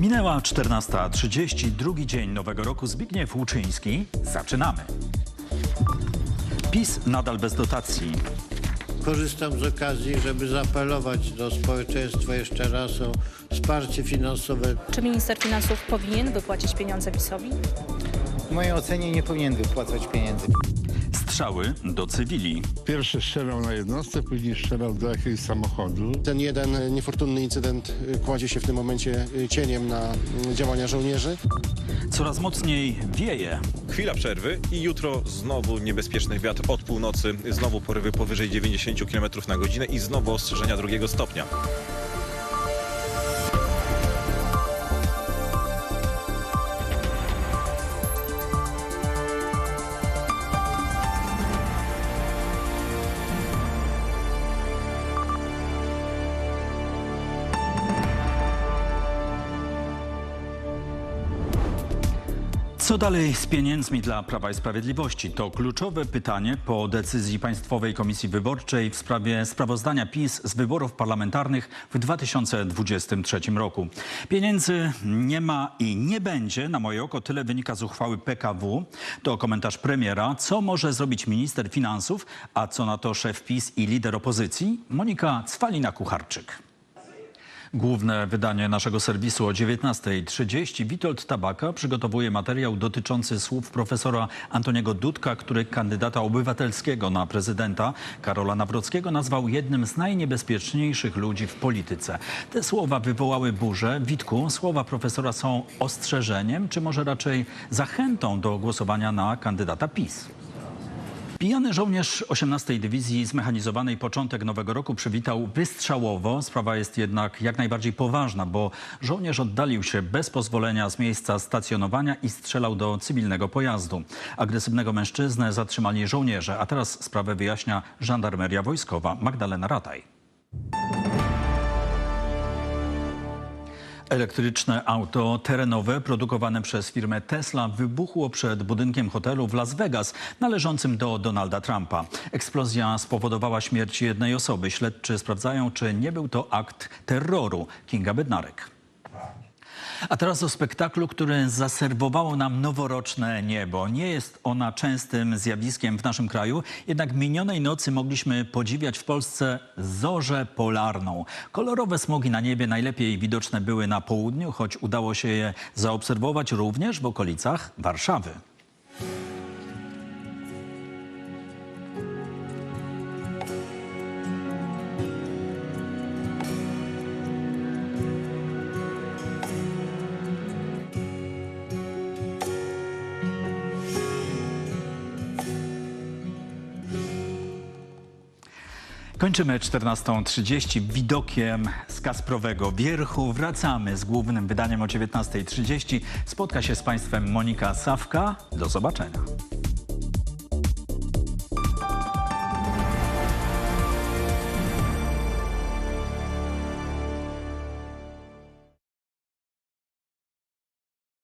Minęła 14.30, drugi dzień nowego roku. Zbigniew Łuczyński. Zaczynamy. PiS nadal bez dotacji. Korzystam z okazji, żeby zaapelować do społeczeństwa jeszcze raz o wsparcie finansowe Czy minister finansów powinien wypłacić pieniądze PiSowi? W mojej ocenie nie powinien wypłacać pieniędzy. Strzały do cywili. Pierwszy strzelał na jednostkę, później strzelał do jakiegoś samochodu. Ten jeden niefortunny incydent y, kładzie się w tym momencie y, cieniem na y, działania żołnierzy. Coraz mocniej wieje. Chwila przerwy i jutro znowu niebezpieczny wiatr od północy, znowu porywy powyżej 90 km na godzinę i znowu ostrzeżenia drugiego stopnia. Co dalej z pieniędzmi dla Prawa i Sprawiedliwości? To kluczowe pytanie po decyzji Państwowej Komisji Wyborczej w sprawie sprawozdania PiS z wyborów parlamentarnych w 2023 roku. Pieniędzy nie ma i nie będzie. Na moje oko tyle wynika z uchwały PKW. To komentarz premiera. Co może zrobić minister finansów, a co na to szef PiS i lider opozycji? Monika Cwalina-Kucharczyk. Główne wydanie naszego serwisu o 19.30. Witold Tabaka przygotowuje materiał dotyczący słów profesora Antoniego Dudka, który kandydata obywatelskiego na prezydenta Karola Nawrockiego nazwał jednym z najniebezpieczniejszych ludzi w polityce. Te słowa wywołały burzę. Witku, słowa profesora są ostrzeżeniem, czy może raczej zachętą do głosowania na kandydata PiS? Pijany żołnierz 18 Dywizji Zmechanizowanej początek nowego roku przywitał wystrzałowo. Sprawa jest jednak jak najbardziej poważna, bo żołnierz oddalił się bez pozwolenia z miejsca stacjonowania i strzelał do cywilnego pojazdu. Agresywnego mężczyznę zatrzymali żołnierze, a teraz sprawę wyjaśnia żandarmeria wojskowa Magdalena Rataj. Elektryczne auto terenowe produkowane przez firmę Tesla wybuchło przed budynkiem hotelu w Las Vegas należącym do Donalda Trumpa. Eksplozja spowodowała śmierć jednej osoby. Śledczy sprawdzają, czy nie był to akt terroru. Kinga Bednarek. A teraz o spektaklu, który zaserwowało nam noworoczne niebo. Nie jest ona częstym zjawiskiem w naszym kraju, jednak minionej nocy mogliśmy podziwiać w Polsce zorzę polarną. Kolorowe smogi na niebie najlepiej widoczne były na południu, choć udało się je zaobserwować również w okolicach Warszawy. Kończymy 14.30 widokiem z Kasprowego Wierchu. Wracamy z głównym wydaniem o 19.30. Spotka się z Państwem Monika Sawka. Do zobaczenia.